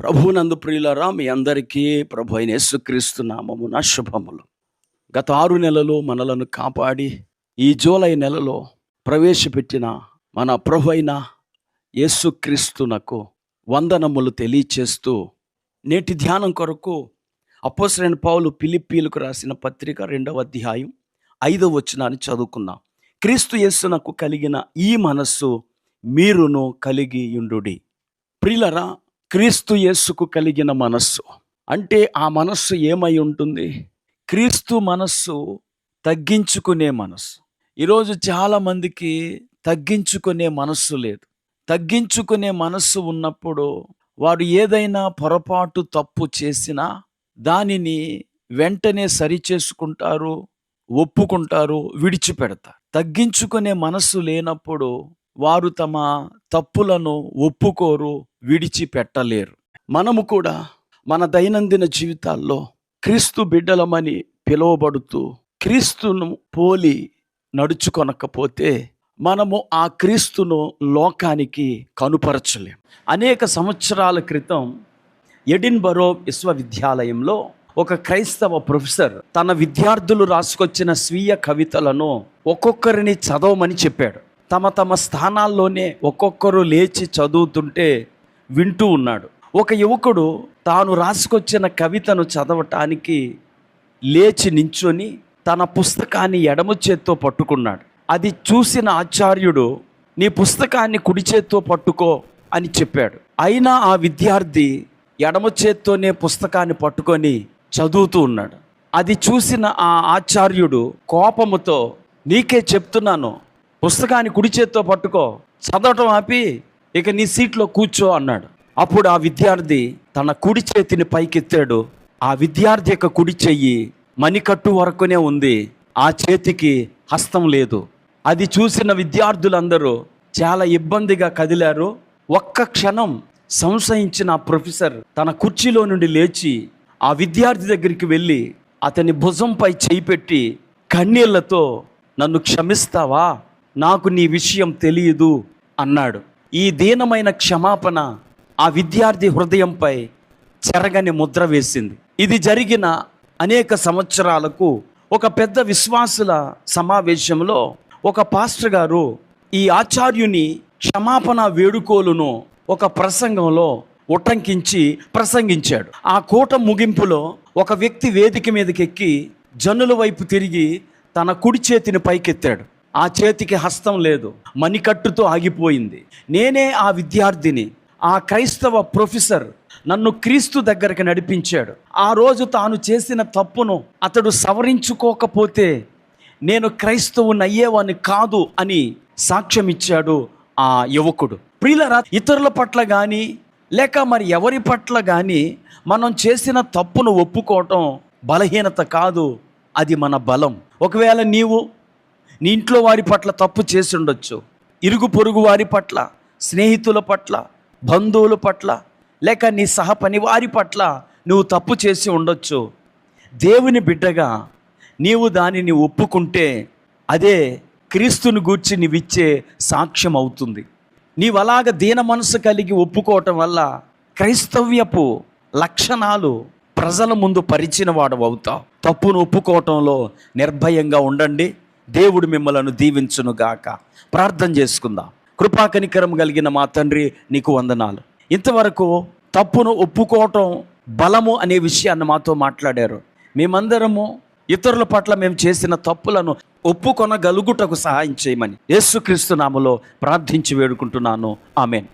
ప్రభునందు ప్రియులరా మీ అందరికీ ప్రభు అయిన యేసుక్రీస్తు నామమున శుభములు. గత ఆరు నెలలు మనలను కాపాడి ఈ జూలై నెలలో ప్రవేశపెట్టిన మన ప్రభు అయిన యేసుక్రీస్తునకు వందనములు తెలియచేస్తూ నేటి ధ్యానం కొరకు అపోసరైన పౌలు పిలిప్పీలకు రాసిన పత్రిక రెండవ అధ్యాయం ఐదవ వచనాన్ని చదువుకుందాం. క్రీస్తు యేసునకు కలిగిన ఈ మనస్సు మీరును కలిగి యుండుడి ప్రియులరా క్రీస్తు యేసుకు కలిగిన మనస్సు. అంటే ఆ మనస్సు ఏమై ఉంటుంది? క్రీస్తు మనస్సు తగ్గించుకునే మనస్సు. ఈరోజు చాలామందికి తగ్గించుకునే మనస్సు లేదు. తగ్గించుకునే మనస్సు ఉన్నప్పుడు వారు ఏదైనా పొరపాటు తప్పు చేసినా దానిని వెంటనే సరిచేసుకుంటారు ఒప్పుకుంటారు విడిచిపెడతారు. తగ్గించుకునే మనస్సు లేనప్పుడు వారు తమ తప్పులను ఒప్పుకోరు విడిచిపెట్టలేరు. మనము కూడా మన దైనందిన జీవితాల్లో క్రీస్తు బిడ్డలమని పిలువబడుతూ క్రీస్తును పోలి నడుచుకొనకపోతే మనము ఆ క్రీస్తును లోకానికి కనుపరచలేం. అనేక సంవత్సరాల క్రితం ఎడిన్బరో విశ్వవిద్యాలయంలో ఒక క్రైస్తవ ప్రొఫెసర్ తన విద్యార్థులు రాసుకొచ్చిన స్వీయ కవితలను ఒక్కొక్కరిని చదవమని చెప్పాడు. తమ తమ స్థానాల్లోనే ఒక్కొక్కరు లేచి చదువుతుంటే వింటూ ఉన్నాడు. ఒక యువకుడు తాను రాసుకొచ్చిన కవితను చదవటానికి లేచి నించుని తన పుస్తకాన్ని ఎడమ చేత్తో పట్టుకున్నాడు. అది చూసిన ఆచార్యుడు నీ పుస్తకాన్ని కుడి చేత్తో పట్టుకో అని చెప్పాడు. అయినా ఆ విద్యార్థి ఎడమ చేత్తోనే పుస్తకాన్ని పట్టుకొని చదువుతూ ఉన్నాడు. అది చూసిన ఆ ఆచార్యుడు కోపముతో నీకే చెప్తున్నాను పుస్తకాన్ని కుడి చేత్తో పట్టుకో చదవటం ఆపి ఇక నీ సీట్లో కూర్చో అన్నాడు. అప్పుడు ఆ విద్యార్థి తన కుడి చేతిని పైకెత్తాడు. ఆ విద్యార్థి యొక్క కుడి చెయ్యి మణికట్టు వరకునే ఉంది. ఆ చేతికి హస్తం లేదు. అది చూసిన విద్యార్థులందరూ చాలా ఇబ్బందిగా కదిలారు. ఒక్క క్షణం సంశయించిన ఆ ప్రొఫెసర్ తన కుర్చీలో నుండి లేచి ఆ విద్యార్థి దగ్గరికి వెళ్ళి అతని భుజంపై చేయి పెట్టి కన్నీళ్ళతో నన్ను క్షమిస్తావా? నాకు నీ విషయం తెలియదు అన్నాడు. ఈ దీనమైన క్షమాపణ ఆ విద్యార్థి హృదయంపై చెరగని ముద్ర వేసింది. ఇది జరిగిన అనేక సంవత్సరాలకు ఒక పెద్ద విశ్వాసుల సమావేశంలో ఒక పాస్టర్ గారు ఈ ఆచార్యుని క్షమాపణ వేడుకోలును ఒక ప్రసంగంలో ఉటంకించి ప్రసంగించాడు. ఆ కూట ముగింపులో ఒక వ్యక్తి వేదిక మీదకెక్కి జనుల వైపు తిరిగి తన కుడి చేతిని పైకెత్తాడు. ఆ చేతికి హస్తం లేదు మణికట్టుతో ఆగిపోయింది. నేనే ఆ విద్యార్థిని ఆ క్రైస్తవ ప్రొఫెసర్ నన్ను క్రీస్తు దగ్గరికి నడిపించాడు. ఆ రోజు తాను చేసిన తప్పును అతడు సవరించుకోకపోతే నేను క్రైస్తవుని అయ్యేవాని కాదు అని సాక్ష్యం ఇచ్చాడు ఆ యువకుడు. ప్రియులరా ఇతరుల పట్ల కానీ లేక మరి ఎవరి పట్ల కానీ మనం చేసిన తప్పును ఒప్పుకోవటం బలహీనత కాదు అది మన బలం. ఒకవేళ నీవు నీ ఇంట్లో వారి పట్ల తప్పు చేసి ఉండొచ్చు. ఇరుగు పొరుగు వారి పట్ల స్నేహితుల పట్ల బంధువుల పట్ల లేక నీ సహ పని వారి పట్ల నువ్వు తప్పు చేసి ఉండొచ్చు. దేవుని బిడ్డగా నీవు దానిని ఒప్పుకుంటే అదే క్రీస్తుని గూర్చి నీవిచ్చే సాక్ష్యం అవుతుంది. నీవు అలాగ దీన మనసు కలిగి ఒప్పుకోవటం వల్ల క్రైస్తవ్యపు లక్షణాలు ప్రజల ముందు పరిచిన వాడు అవుతావు. తప్పును ఒప్పుకోవటంలో నిర్భయంగా ఉండండి. దేవుడు మిమ్మలను దీవించునుగాక ప్రార్థన చేసుకుందాం. కృపాకనికరం కలిగిన మా తండ్రి నీకు వందనాలు. ఇంతవరకు తప్పును ఒప్పుకోవటం బలము అనే విషయాన్ని మాతో మాట్లాడారు. మేమందరము ఇతరుల పట్ల మేము చేసిన తప్పులను ఒప్పుకొనగలుగుటకు సహాయం చేయమని. యేసుక్రీస్తు నామలో ప్రార్థించి వేడుకుంటున్నాను. ఆమెన్.